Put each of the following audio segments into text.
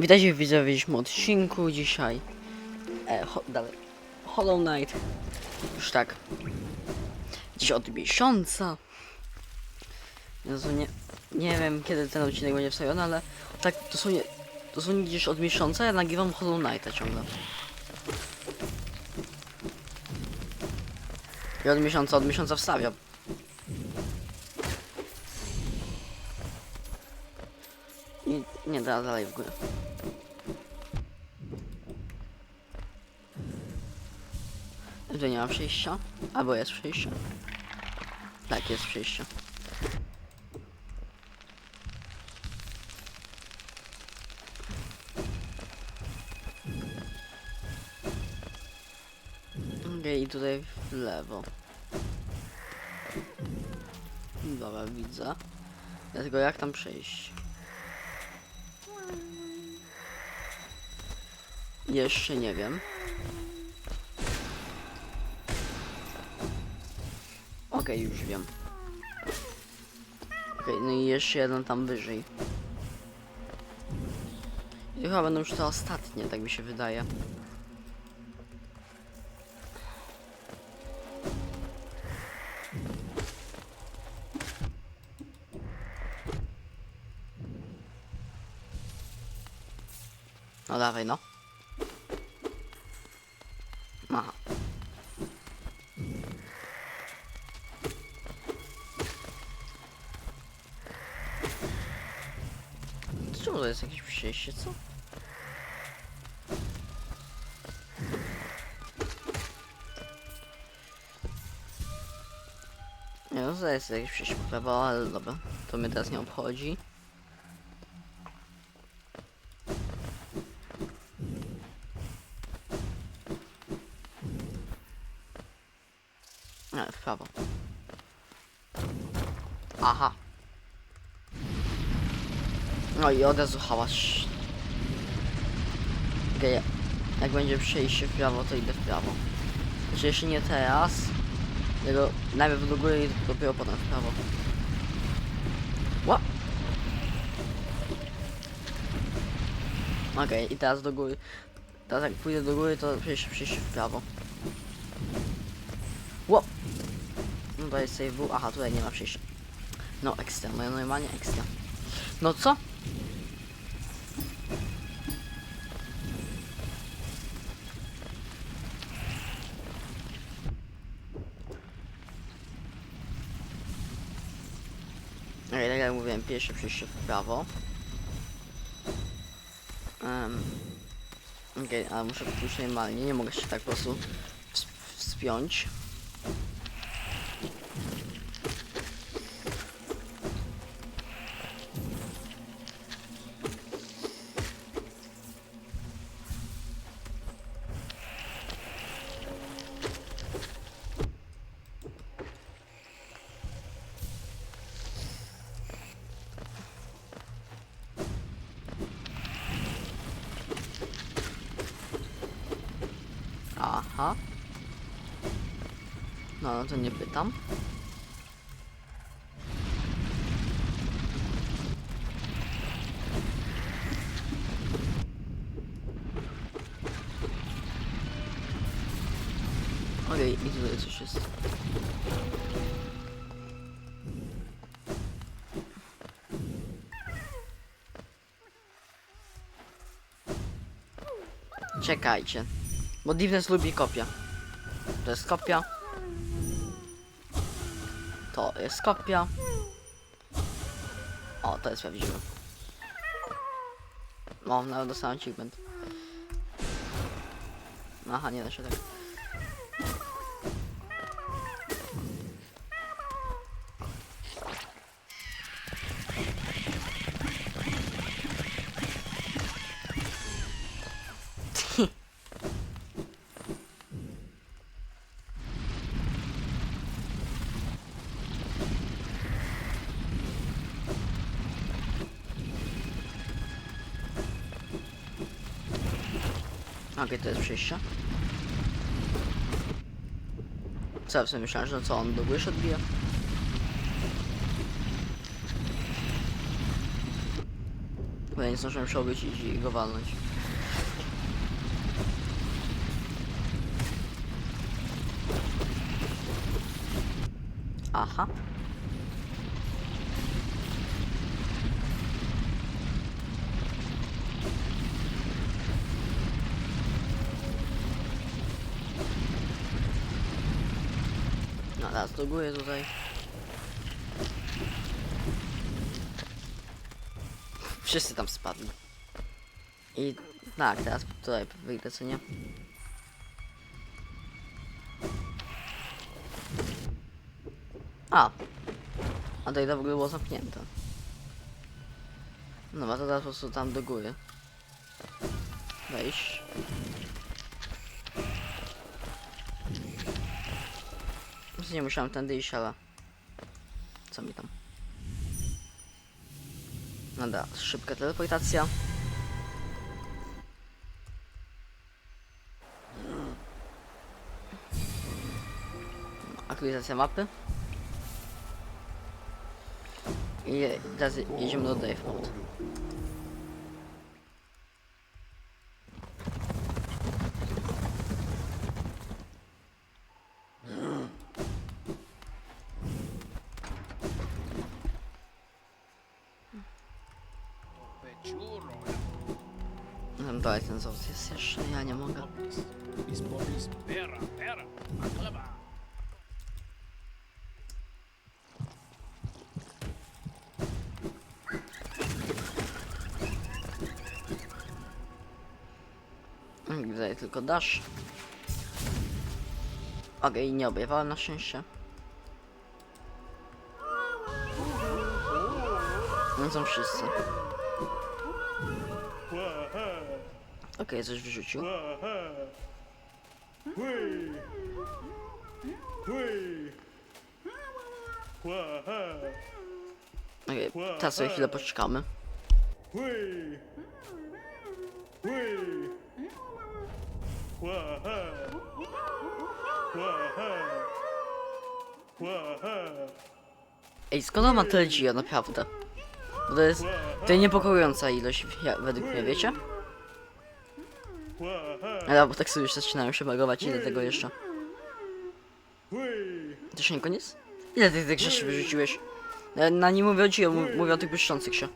Witajcie widzowie w odcinku dzisiaj. E, ho, dalej. Hollow Knight. Już tak. Dziś od miesiąca. Nie, nie wiem kiedy ten odcinek będzie wstawiony, ale tak dosłownie, dosłownie gdzieś od miesiąca ja nagrywam Hollow Knighta ciągle. I od miesiąca, od miesiąca wstawiam. I nie da dalej w górę. Tu nie ma przejścia? Albo jest przejście? Tak, jest przejście. Okej, i tutaj w lewo. Dobra, widzę. Dlatego jak tam przejść? Jeszcze nie wiem. Okej, już wiem. Okej, no i jeszcze jeden tam wyżej. I chyba będą już te ostatnie, tak mi się wydaje. No dawaj, no. To jest jakieś prawo, ale dobra. To mnie teraz nie obchodzi. Nie, w prawo. Aha. No i od razu hałas. Okej, jak będzie przejście w prawo, to idę w prawo. Znaczy jeszcze nie teraz. Tylko najpierw do góry i dopiero potem w prawo. Ła! Okej, i teraz do góry. Teraz jak pójdę do góry, to przejście, przejście w prawo. Ło! No to jest save. Aha, tutaj nie ma przejścia. No ekstra, no normalnie ekstra. No co? Jak mówiłem, pierwsze przejście w prawo. Um, Okej, ale muszę pójść normalnie, nie mogę się tak po prostu ws- wspiąć. Ojej, i tutaj coś jest. Czekajcie. Bo Divnes lubi kopia. To jest kopia. To jest kopia. O, to jest prawdziwe. O, nawet dostałem achievement. Aha, nie da się tak. Okej, to jest przejście. Co ja w sumie myślałem, że co on do się odbija? Bo ja nie zdążyłem obrócić i go walnąć. Aha. Do góry tutaj. Wszyscy tam spadli. I tak, teraz tutaj wyjdę, co nie? A! A i to w ogóle było zamknięte. No, a to teraz po prostu tam do góry. Wejść. Nie musiałem tędy iść, ale... Co mi tam? No da, szybka teleportacja. Aktualizacja mapy. I teraz jedziemy do Dave Mode. Dalej ten zawód jest jeszcze, ja nie mogę. Mm, Tutaj tylko dasz. Okej, nie objawałem na szczęście. No są wszyscy. Okej, coś wyrzucił. Okej, teraz sobie chwilę poczekamy. Ej, skąd on ma tyle dzieje, naprawdę? Bo to jest, to niepokojąca ilość, według mnie, wiecie? Ale bo tak sobie już zaczynają się bagować, ile tego jeszcze? To jeszcze nie koniec? Ile tych, tych rzeczy wyrzuciłeś? Na, nie mówię o ci, mów- mówię o tych błyszczących się.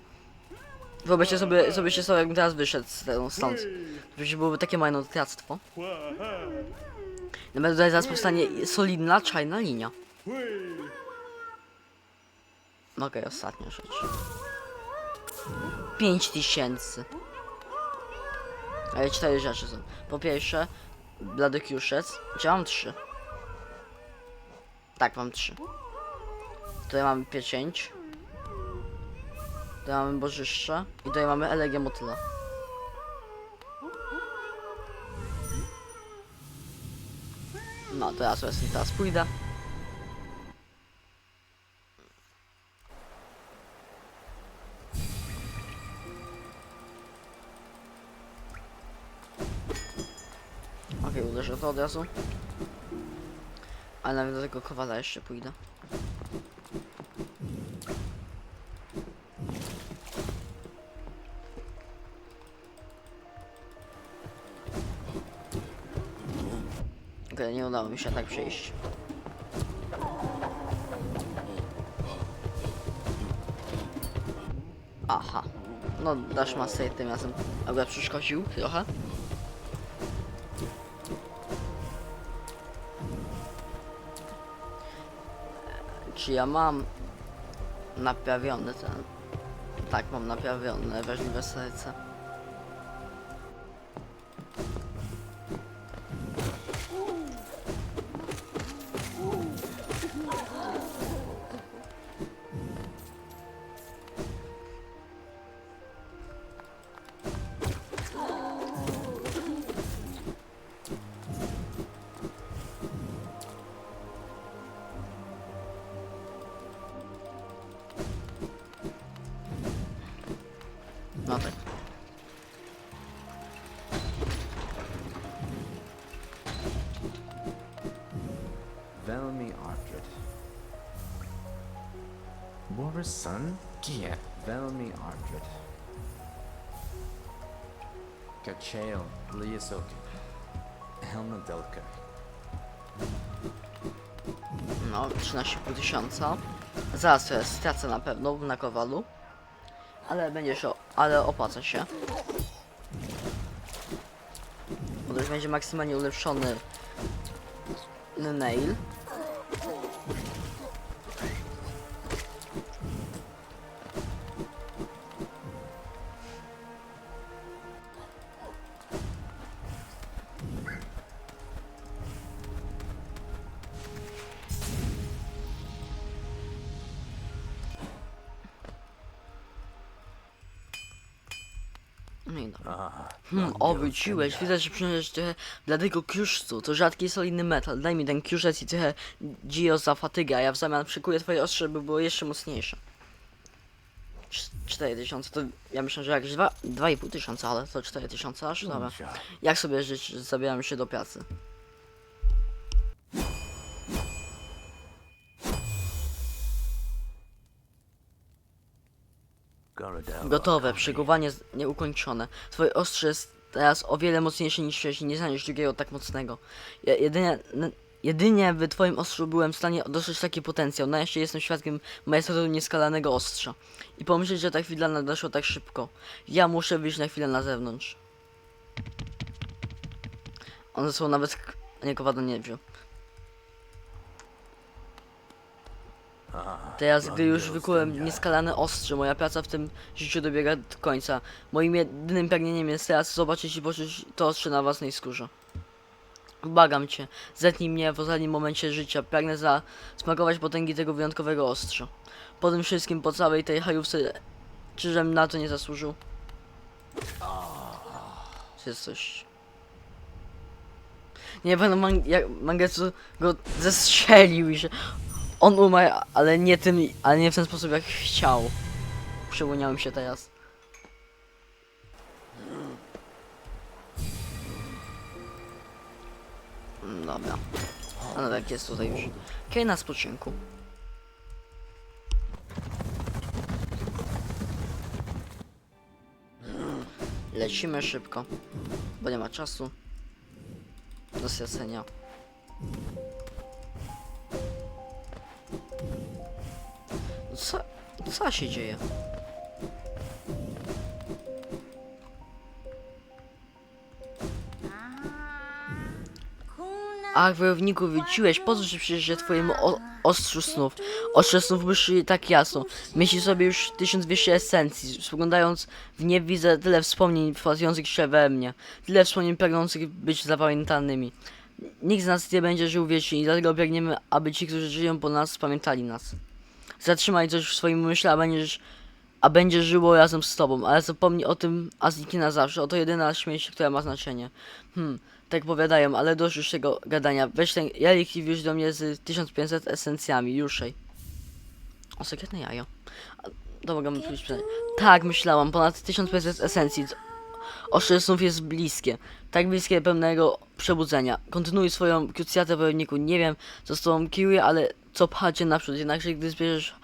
Wyobraźcie sobie, sobie się sobie, jakbym teraz wyszedł stąd. To byłoby takie marnotrawstwo. Nawet tutaj zaraz powstanie solidna, czajna linia. Okej, ostatnia rzecz. 5000. Ale cztery rzeczy są. Po pierwsze, blady kiuszec. Czy mam trzy? Tak, mam trzy. Tutaj mamy pieczęć. Tutaj mamy bożyszcze. I tutaj mamy elegię motyla. No, teraz teraz pójdę. To od razu. Ale nawet do tego kowala jeszcze pójdę. Nie udało mi się tak przejść. Aha. No, dasz masę tym razem. Akurat przeszkodził trochę. Czy ja mam naprawiony ten? Tak, mam naprawione wrażliwe serce. Son? Est? Velmi Ardred. Kachael Liasoki. Helma Delka. No, 13,5 tysiąca. Zaraz to jest, stracę na pewno na kowalu. Ale będzie się, ale opłaca się. Bo to już będzie maksymalnie ulepszony nail. Hmm, o, wróciłeś. Widzę, że przyniosłeś trochę bladego kruszcu. To rzadki solidny metal. Daj mi ten kruszec i trochę Gio za fatygę, a ja w zamian przykuję twoje ostrze, by było jeszcze mocniejsze. Cz- 4000 to ja myślę, że jakieś dwa- 2,5 tysiąca, ale to 4000 aż dobra. Jak sobie żyć, zabieram się do pracy? Gotowe, przygotowanie z- nieukończone. Twoje ostrze jest teraz o wiele mocniejsze niż wcześniej, nie znajdziesz drugiego tak mocnego. Ja, jedynie, jedynie w twoim ostrzu byłem w stanie dostrzec taki potencjał. Na jeszcze jestem świadkiem majestatu nieskalanego ostrza. I pomyśleć, że ta chwila nadeszła tak szybko. Ja muszę wyjść na chwilę na zewnątrz. One są nawet... k- Nie, kowada nie wziął. Teraz, gdy już wykułem nieskalane ostrze, moja praca w tym życiu dobiega do końca. Moim jedynym pragnieniem jest teraz zobaczyć i poczuć to ostrze na własnej skórze. Błagam cię, zetnij mnie w ostatnim momencie życia. Pragnę zasmakować potęgi tego wyjątkowego ostrza. Po tym wszystkim, po całej tej hajówce, czyżem na to nie zasłużył? Czy jest coś... Nie jak Mangetsu go zestrzelił i że on umarł, ale nie tym, ale nie w ten sposób jak chciał. Przypomniałem się teraz. Dobra. Ale tak jest tutaj już. Okej, na spoczynku. Lecimy szybko, bo nie ma czasu do stracenia. Co, co się dzieje? Ach, wojowniku, wróciłeś, pozwól przecież, że twojemu ostrzu snów. Ostrze snów błyszczy tak jasno. Myśli sobie już 1200 esencji. Spoglądając w nie widzę tyle wspomnień wpływających się we mnie. Tyle wspomnień pragnących być zapamiętanymi. Nikt z nas nie będzie żył wiecznie i dlatego pragniemy, aby ci, którzy żyją po nas, pamiętali nas. Zatrzymaj coś w swoim umyśle, a będziesz, a będzie żyło razem z tobą, ale zapomnij o tym, a zniknie na zawsze. Oto jedyna śmierć, która ma znaczenie. Hmm, tak powiadają, ale dość już tego gadania. Weź ten jalik i wieź do mnie z 1500 esencjami, juszej. O, sekretne jajo. A, To mogę pójść. Tak, myślałam, ponad 1500 esencji. Ostrze snów jest bliskie. Tak bliskie pełnego przebudzenia. Kontynuuj swoją krucjatę wojowniku. Nie wiem, co z tobą kieruje, ale co cię naprzód. Jednakże gdy zbierzesz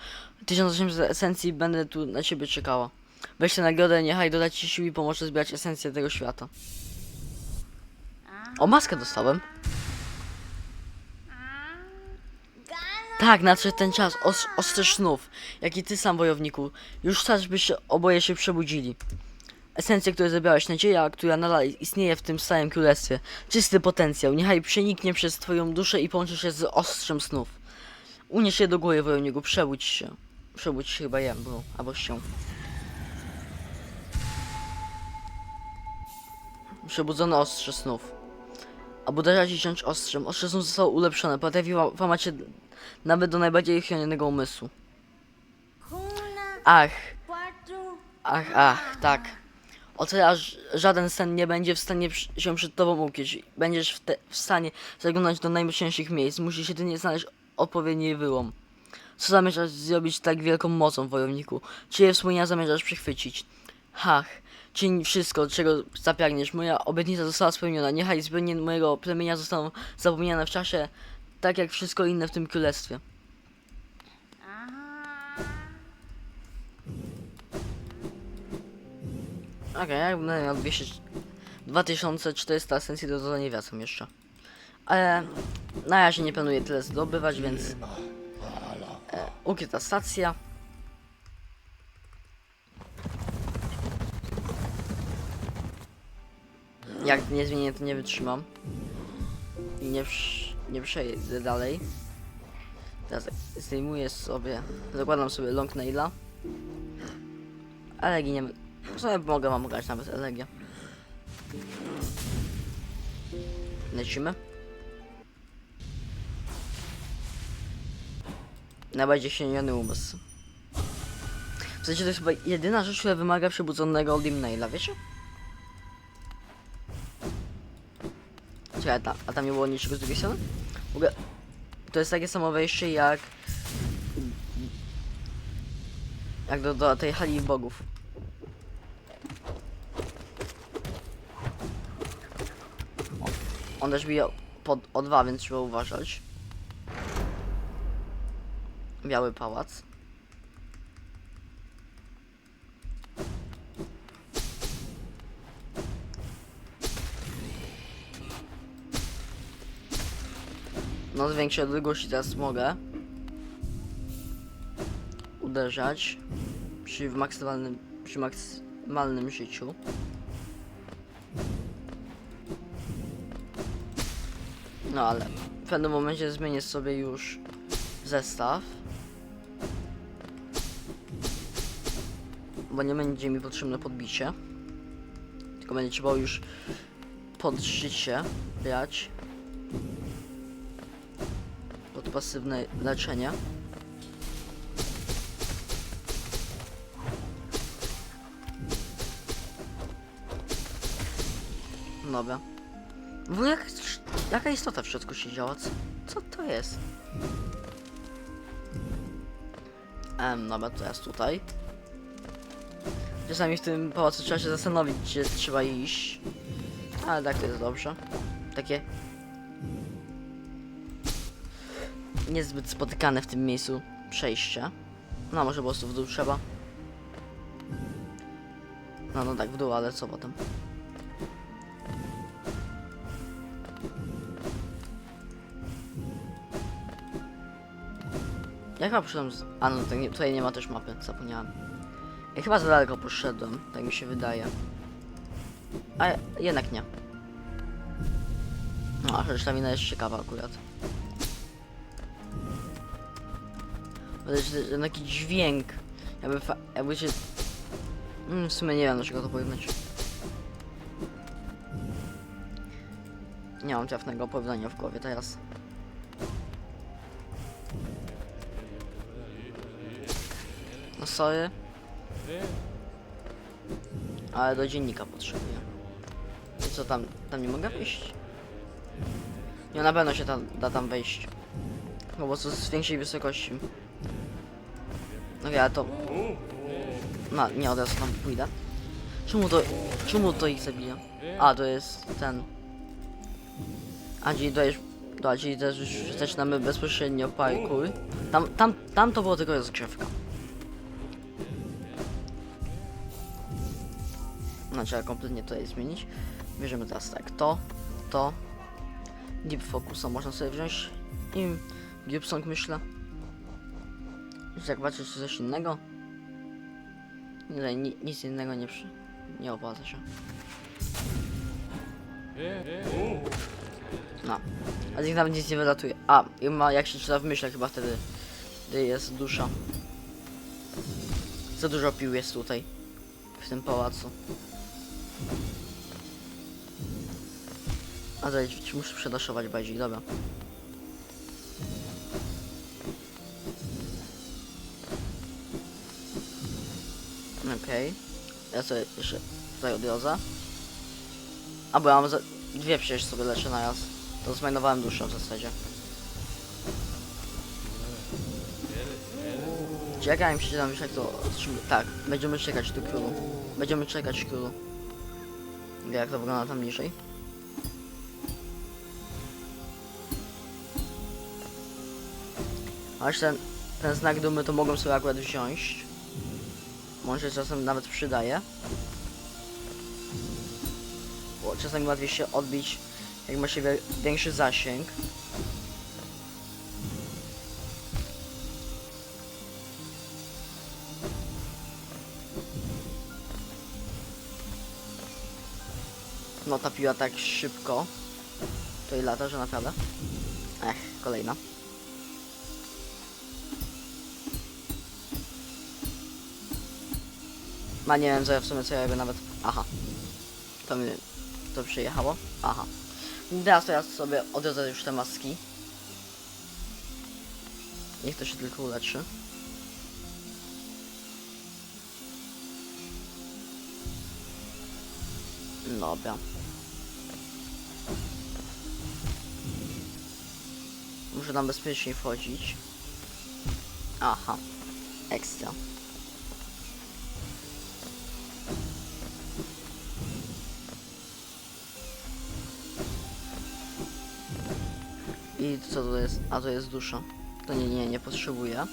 1800 esencji, będę tu na ciebie czekała. Weź tę nagrodę, niechaj doda ci sił i pomoże zbierać esencję tego świata. O, maskę dostałem. Tak, nadszedł ten czas. Os ostrze snów. Jak i ty sam, wojowniku. Już czas, byście oboje się przebudzili. Esencja, którą zebrałeś, nadzieja, która nadal istnieje w tym samym królestwie. Czysty potencjał, niechaj przeniknie przez twoją duszę i połączy się z ostrzem snów. Unieś się do góry, wojowniku, przebudź się. Przebudź się chyba ja, było, albo się. Przebudzone ostrze snów. Aby uderzać i ciąć ostrzem. Ostrze snów zostało ulepszone, potrafi się nawet do najbardziej chronionego umysłu. Ach, ach, ach, tak. O żaden sen nie będzie w stanie się przed tobą ukryć. Będziesz w, w stanie zaglądać do najmocniejszych miejsc. Musisz jedynie znaleźć odpowiedni wyłom. Co zamierzasz zrobić tak wielką mocą, wojowniku? Czyje wspomnienia zamierzasz przechwycić? Hach, czyń wszystko, czego zapragniesz. Moja obietnica została spełniona. Niechaj zbrodnie mojego plemienia zostaną zapomniane w czasie, tak jak wszystko inne w tym królestwie. Okej, jak będę miał 200 2400 esencji do dodania wracam jeszcze. Ale na razie nie planuję tyle zdobywać, więc e, ukryta stacja. Jak nie zmienię, to nie wytrzymam. I nie, nie przejdę dalej. Teraz zdejmuję sobie, zakładam sobie long naila. Elegii nie... W sumie mogę wam grać nawet Elegię. Lecimy. Najbardziej sieniony umysł. W sensie to jest chyba jedyna rzecz, która wymaga przebudzonego Dim Naila, wiecie? Czekaj, a tam, a tam nie było niczego z drugiej strony? W ogóle, to jest takie samo wejście jak... Jak do, do tej hali bogów. On też bije pod o dwa, więc trzeba uważać. Biały pałac. No z większej odległości teraz mogę uderzać przy maksymalnym, przy maksymalnym życiu. No ale w pewnym momencie zmienię sobie już zestaw. Bo nie będzie mi potrzebne podbicie. Tylko będzie trzeba już pod życie brać. Pod pasywne leczenie. Dobra. W ogóle jaka, jaka istota w środku się działa? Co, co to jest? Em, dobra, teraz tutaj. Czasami w tym pałacu trzeba się zastanowić, gdzie trzeba iść. Ale tak to jest dobrze. Takie... Niezbyt spotykane w tym miejscu przejście. No, może po prostu w dół trzeba. No, no tak, w dół, ale co potem? Jak chyba poszedłem z... A no, tutaj nie ma też mapy, zapomniałem. Ja chyba za daleko poszedłem, tak mi się wydaje. A jednak nie. No, a reszta wina jest ciekawa akurat. Ten taki dźwięk. Jakby, jakby się... Mm, w sumie nie wiem, do czego to porównać. Nie mam trafnego porównania w głowie teraz. No sorry. Ale do dziennika potrzebuję. I co tam? Tam nie mogę wejść? Nie, na pewno się tam, da tam wejść. Po prostu z większej wysokości. No ja to... No, nie od razu tam pójdę. Czemu to... Czemu to ich zabija? A, to jest ten... A, czyli jest... To, czyli też zaczynamy bezpośrednio parkour. Tam, tam, tam to było tylko rozgrzewka. No trzeba kompletnie tutaj zmienić. Bierzemy teraz tak, to, to. Deep Focusa można sobie wziąć. I Gibson myślę. Jak coś innego. Nie, ni nic innego nie przy... nie opłaca się. No. A z nich nawet nic nie wylatuje. A, i ma jak się czyta w myślach chyba wtedy, gdy jest dusza. Za dużo pił jest tutaj. W tym pałacu. A ci muszę przedaszować bardziej, dobra. Okej. Ja sobie jeszcze tutaj odrodzę. A bo ja mam za... dwie przecież sobie leczę na raz. To zmainowałem duszę w zasadzie. Czekaj, mi się tam jak to... Tak, będziemy czekać tu królu. Będziemy czekać królu. Jak to wygląda tam niżej? Aż ten, ten znak dumy to mogą sobie akurat wziąć. Może czasem nawet przydaje. bo czasami łatwiej się odbić, jak ma się większy zasięg. No ta piła tak szybko. To i lata, że naprawdę. Ech, kolejna. Ma nie wiem co ja w sumie co ja robię nawet. Aha. To mi to przyjechało. Aha. Teraz ja sobie odrodzę już te maski. Niech to się tylko uleczy. Dobra. Muszę tam bezpiecznie wchodzić. Aha. Ekstra. I co to jest? A to jest dusza. To nie, nie, nie potrzebuję.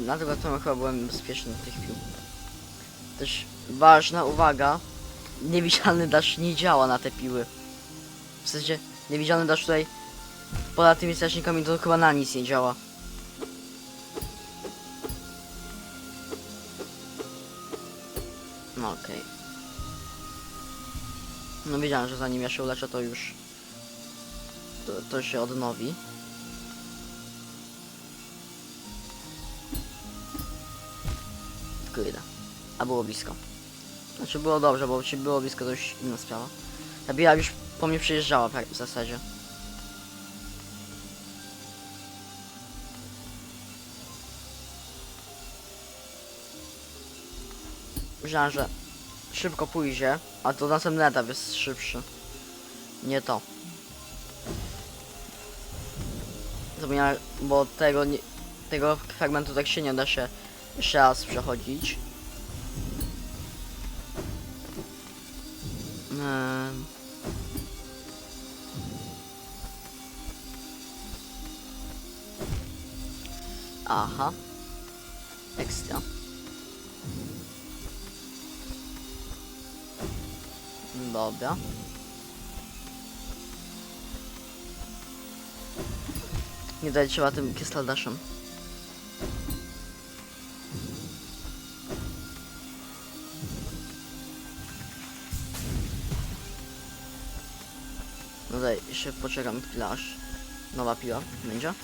Na tego to chyba byłem bezpieczny do tych pił. Też ważna uwaga. Niewidzialny dash nie działa na te piły. W sensie, niewidzialny dash tutaj poza tymi strażnikami to chyba na nic nie działa. No okej. No wiedziałem, że zanim ja się uleczę to już to, to się odnowi. Kurde. A było blisko. Znaczy było dobrze, bo ci było blisko to już inna sprawa. Biła już po mnie przyjeżdżała w zasadzie. Myślałem, że szybko pójdzie, a to następny etap jest szybszy. Nie to. Zapomniałem, bo tego nie, tego fragmentu tak się nie da się jeszcze raz przechodzić. Em. Aha. Ekstra. Dobra. Nie dać trzeba tym krystaldaszem. No daj, jeszcze poczekam chwilę aż nowa piła będzie.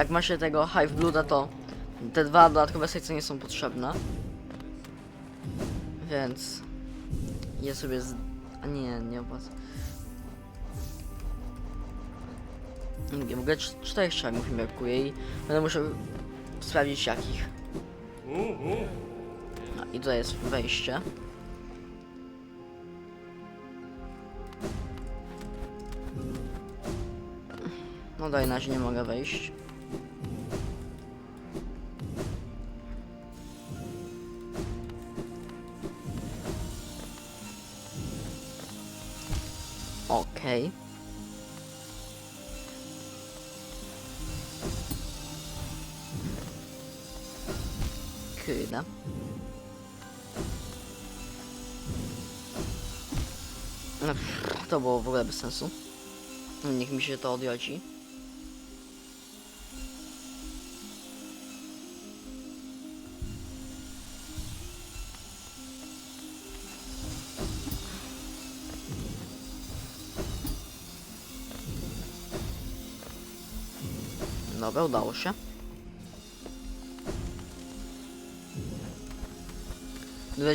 Jak ma się tego Hive Blooda, to te dwa dodatkowe sekcje nie są potrzebne. Więc... Ja sobie z... A nie, nie opłaca. Nie, w ogóle cz- czterech strzałów mi brakuje i będę musiał sprawdzić jakich. No i to jest wejście. No daj, na nie mogę wejść. Było w ogóle bez sensu. Niech mi się to odjodzi. Dobra, udało się.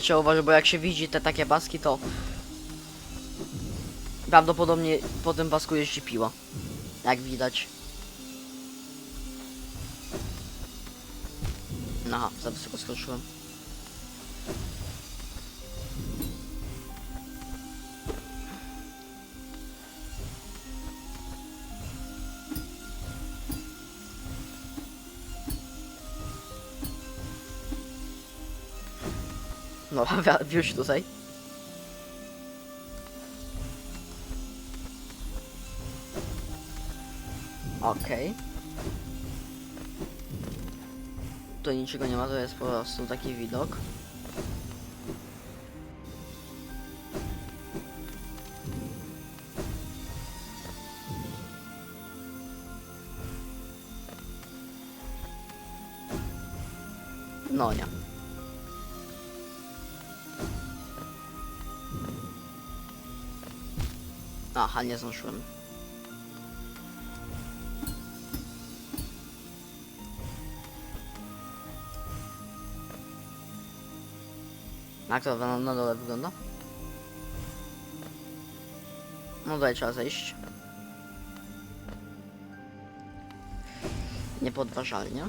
Trzeba uważać, bo jak się widzi te takie paski, to prawdopodobnie po tym pasku jeździ piła. Jak widać. Aha, za wysoko skoczyłem. No, już tutaj. Okej. Tu niczego nie ma, to jest po prostu taki widok. No nie. Aha, nie zdążyłem. Jak to na, na dole wygląda? No tutaj trzeba zejść. Niepodważalnie.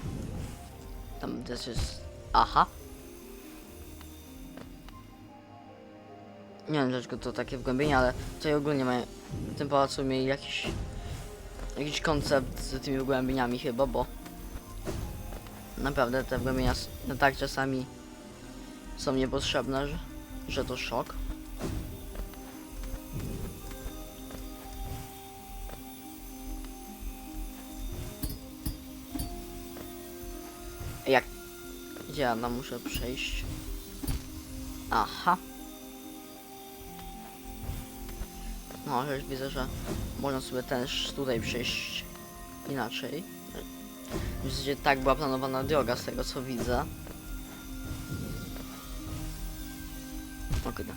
Tam też jest... Aha. Nie wiem dlaczego to takie wgłębienie, ale tutaj ogólnie mają... W tym pałacu mieli jakiś... Jakiś koncept z tymi wgłębieniami chyba, bo... Naprawdę te wgłębienia no tak czasami są niepotrzebne, że, że to szok. Jak... Ja tam muszę przejść? Aha. No, już widzę, że można sobie też tutaj przejść inaczej. W zasadzie tak była planowana droga z tego co widzę. O kurde.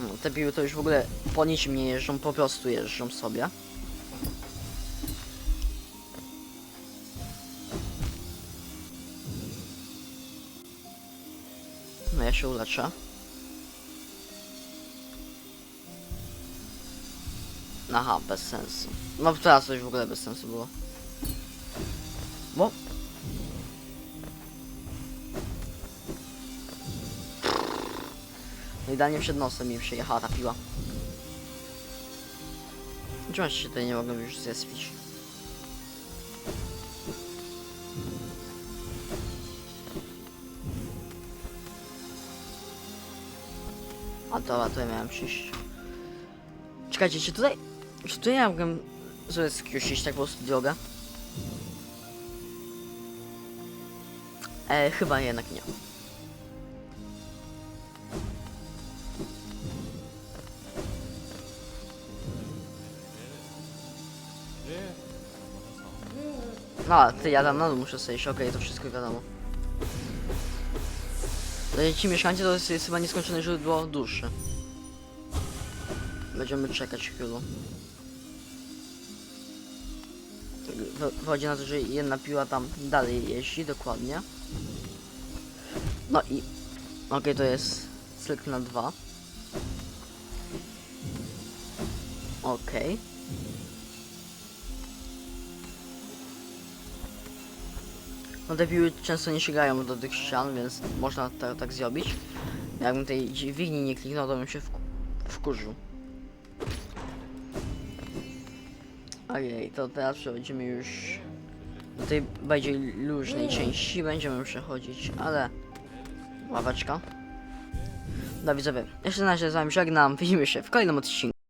No, te piły to już w ogóle po niczym nie jeżdżą, po prostu jeżdżą sobie. No ja się uleczę. Aha, bez sensu. No teraz to już w ogóle bez sensu było. Bo... No idealnie przed nosem mi przyjechała ta piła. Czemu się tutaj nie mogę już zespić? A dobra, tutaj miałem przyjść. Czekajcie, czy tutaj... Ja mogę sobie skrócić tak po prostu drogę? E, chyba jednak nie. No, ty ja tam na dół muszę zejść, okej, to wszystko wiadomo. No, Ci mieszkańcy to jest, jest chyba nieskończone źródło duszy. Będziemy czekać chwilę. Wychodzi na to, że jedna piła tam dalej jeździ, dokładnie. No i... Okej, to jest cykl na dwa. Okej. No te piły często nie sięgają do tych ścian, więc można to tak zrobić. Jakbym tej dźwigni nie kliknął, to bym się wku- wkurzył. Ojej, to teraz przechodzimy już do tej bardziej luźnej części. Będziemy przechodzić, ale... Ławeczka. No widzowie, jeszcze na razie z wami żegnam. Widzimy się w kolejnym odcinku.